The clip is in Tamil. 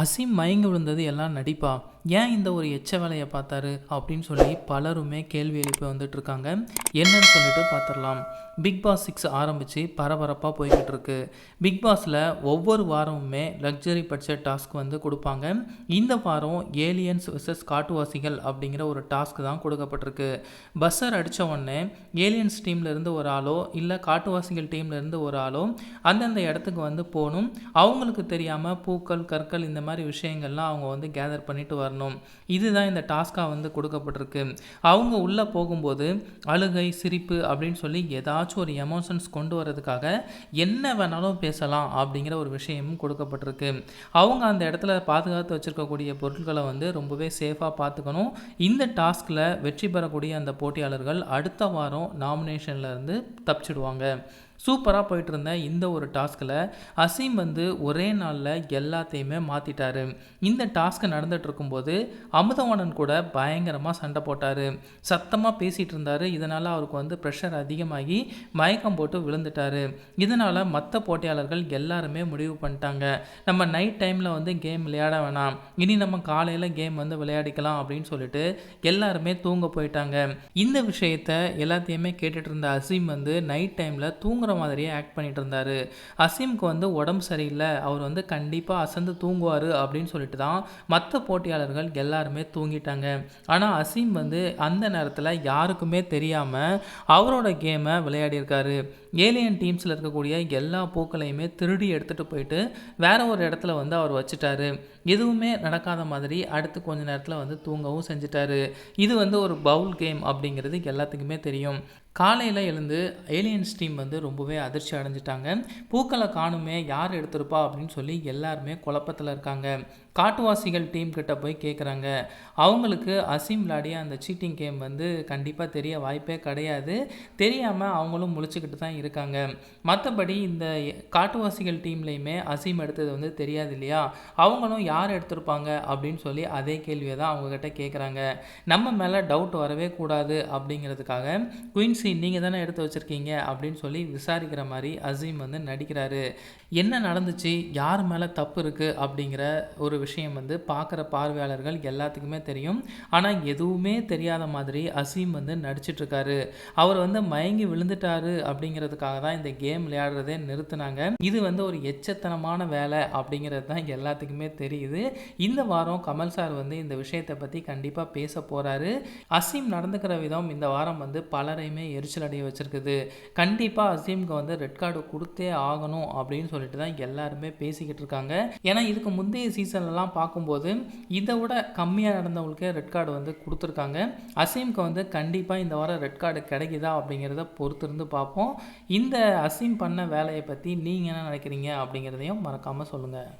அசீம் மயங்கி விழுந்தது எல்லாம் நடிப்பா? ஏன் இந்த ஒரு எச்ச வேலையை பார்த்தாரு? அப்படின்னு சொல்லி பலருமே கேள்வி எழுப்பி வந்துட்டு இருக்காங்க என்னன்னு சொல்லிட்டு பார்த்துடலாம். பிக் பாஸ் சிக்ஸ் ஆரம்பித்து பரபரப்பாக போய்கிட்டு இருக்கு. பிக் பாஸில் ஒவ்வொரு வாரமுமே லக்ஸரி பட்ஜெட் டாஸ்க் வந்து கொடுப்பாங்க. இந்த வாரம் ஏலியன்ஸ் விசஸ் காட்டுவாசிகள் அப்படிங்கிற ஒரு டாஸ்க் தான் கொடுக்கப்பட்டிருக்கு. பஸ்ஸர் அடித்த உடனே ஏலியன்ஸ் டீம்லேருந்து ஒரு ஆளோ இல்லை காட்டுவாசிகள் டீம்லேருந்து ஒரு ஆளோ அந்தந்த இடத்துக்கு வந்து போகணும். அவங்களுக்கு தெரியாமல் பூக்கள் கற்கள் இந்த மாதிரி விஷயங்கள்லாம் அவங்க வந்து கேதர் பண்ணிட்டு வரணும். இதுதான் இந்த டாஸ்க்காக வந்து கொடுக்கப்பட்டிருக்கு. அவங்க உள்ளே போகும்போது அழுகை சிரிப்பு அப்படின்னு சொல்லி ஏதாச்சும் ஒரு எமோஷன்ஸ் கொண்டு வரதுக்காக என்ன வேணாலும் பேசலாம் அப்படிங்கிற ஒரு விஷயமும் கொடுக்கப்பட்டிருக்கு. அவங்க அந்த இடத்துல பாதுகாத்து வச்சுருக்கக்கூடிய பொருட்களை வந்து ரொம்பவே சேஃபாக பார்த்துக்கணும். இந்த டாஸ்கில் வெற்றி பெறக்கூடிய அந்த போட்டியாளர்கள் அடுத்த வாரம் நாமினேஷனில் இருந்து தப்பிச்சிடுவாங்க. சூப்பராக போயிட்டு இருந்த இந்த ஒரு டாஸ்கில் அசீம் வந்து ஒரே நாளில் எல்லாத்தையுமே மாற்றிட்டாரு இந்த டாஸ்க்கு நடந்துகிட்டு இருக்கும்போது அமுதவாணன் கூட பயங்கரமாக சண்டை போட்டார். சத்தமாக பேசிகிட்டு இருந்தார் இதனால் அவருக்கு வந்து ப்ரெஷர் அதிகமாகி மயக்கம் போட்டு விழுந்துட்டார். இதனால் மற்ற போட்டியாளர்கள் எல்லாருமே முடிவு பண்ணிட்டாங்க. நம்ம நைட் டைமில் வந்து கேம் விளையாட வேணாம். இனி நம்ம காலையில் கேம் வந்து விளையாடிக்கலாம் அப்படின்னு சொல்லிட்டு எல்லாருமே தூங்க போயிட்டாங்க. இந்த விஷயத்த எல்லாத்தையுமே கேட்டுட்டு இருந்த அசீம் வந்து நைட் டைமில் தூங்க தூங்குற மாதிரியே ஆக்ட் பண்ணிட்டு இருந்தார். அசீமுக்கு வந்து உடம்பு சரியில்லை. அவர் வந்து கண்டிப்பாக அசந்து தூங்குவார் அப்படின்னு சொல்லிட்டு தான் மற்ற போட்டியாளர்கள் எல்லாருமே தூங்கிட்டாங்க. ஆனால் அசீம் வந்து அந்த நேரத்தில் யாருக்குமே தெரியாமல் அவரோட கேமை விளையாடியிருக்காரு. ஏலியன் டீம்ஸில் இருக்கக்கூடிய எல்லா பூக்களையுமே திருடி எடுத்துகிட்டு போயிட்டு வேற ஒரு இடத்துல வந்து அவர் வச்சுட்டாரு. எதுவுமே நடக்காத மாதிரி அடுத்து கொஞ்ச நேரத்தில் வந்து தூங்கவும் செஞ்சிட்டாரு. இது வந்து ஒரு பவுல் கேம் அப்படிங்கிறது எல்லாத்துக்குமே தெரியும். காலையில் எழுந்து ஏலியன்ஸ் டீம் வந்து ரொம்பவே அதிர்ச்சி அடைஞ்சிட்டாங்க. பூக்களை காணுமே யார் எடுத்திருப்பா அப்படின்னு சொல்லி எல்லாருமே குழப்பத்தில் இருக்காங்க. காட்டுவாசிகள் டீம் கிட்ட போய் கேட்குறாங்க அவங்களுக்கு அசீம் விளையாடிய அந்த சீட்டிங் கேம் வந்து கண்டிப்பாக தெரிய வாய்ப்பே கிடையாது. தெரியாமல் அவங்களும் முழிச்சுக்கிட்டு தான் இருக்காங்க. மற்றபடி இந்த காட்டுவாசிகள் டீம்லேயுமே அசீம் எடுத்தது வந்து தெரியாது இல்லையா? அவங்களும் யார் எடுத்திருப்பாங்க அப்படின்னு சொல்லி அதே கேள்வியை தான் அவங்கக்கிட்ட கேட்குறாங்க நம்ம மேலே டவுட் வரவே கூடாது அப்படிங்கிறதுக்காக குயின்ஸ் குயின்சி நீங்கள் தானே எடுத்து வச்சுருக்கீங்க அப்படின்னு சொல்லி விசாரிக்கிற மாதிரி அசீம் வந்து நடிக்கிறாரு. என்ன நடந்துச்சு? யார் மேலே தப்பு இருக்குது அப்படிங்கிற ஒரு விஷயம் வந்து பார்க்குற பார்வையாளர்கள் எல்லாத்துக்குமே தெரியும். ஆனால் எதுவுமே தெரியாத மாதிரி அசீம் வந்து நடிச்சிட்ருக்காரு அவர் வந்து மயங்கி விழுந்துட்டாரு அப்படிங்கிறதுக்காக தான் இந்த கேம் விளையாடுறதே நிறுத்தினாங்க. இது வந்து ஒரு எச்சத்தனமான வேலை அப்படிங்கிறது தான் எல்லாத்துக்குமே தெரியுது. இந்த வாரம் கமல் சார் வந்து இந்த விஷயத்தை பற்றி கண்டிப்பாக பேச போகிறாரு அசீம் நடந்துக்கிற விதம் இந்த வாரம் வந்து பலரையுமே எரிச்சல் அடைய வச்சிருக்குது. கண்டிப்பாக அசீம்க்கு வந்து ரெட் கார்டு கொடுத்தே ஆகணும் அப்படின்னு சொல்லிட்டு தான் எல்லாருமே பேசிக்கிட்டு இருக்காங்க. ஏன்னா இதுக்கு முந்தைய சீசன்லலாம் பார்க்கும்போது இதை விட கம்மியாக நடந்தவங்களுக்கே ரெட் கார்டு வந்து கொடுத்துருக்காங்க. அசீம்க்கு வந்து கண்டிப்பாக இந்த வாரம் ரெட் கார்டு கிடைக்குதா அப்படிங்கிறத பொறுத்திருந்து பார்ப்போம். இந்த அசீம் பண்ண வேலையை பற்றி நீங்கள் என்ன நினைக்கிறீங்க அப்படிங்கிறதையும் மறக்காமல் சொல்லுங்கள்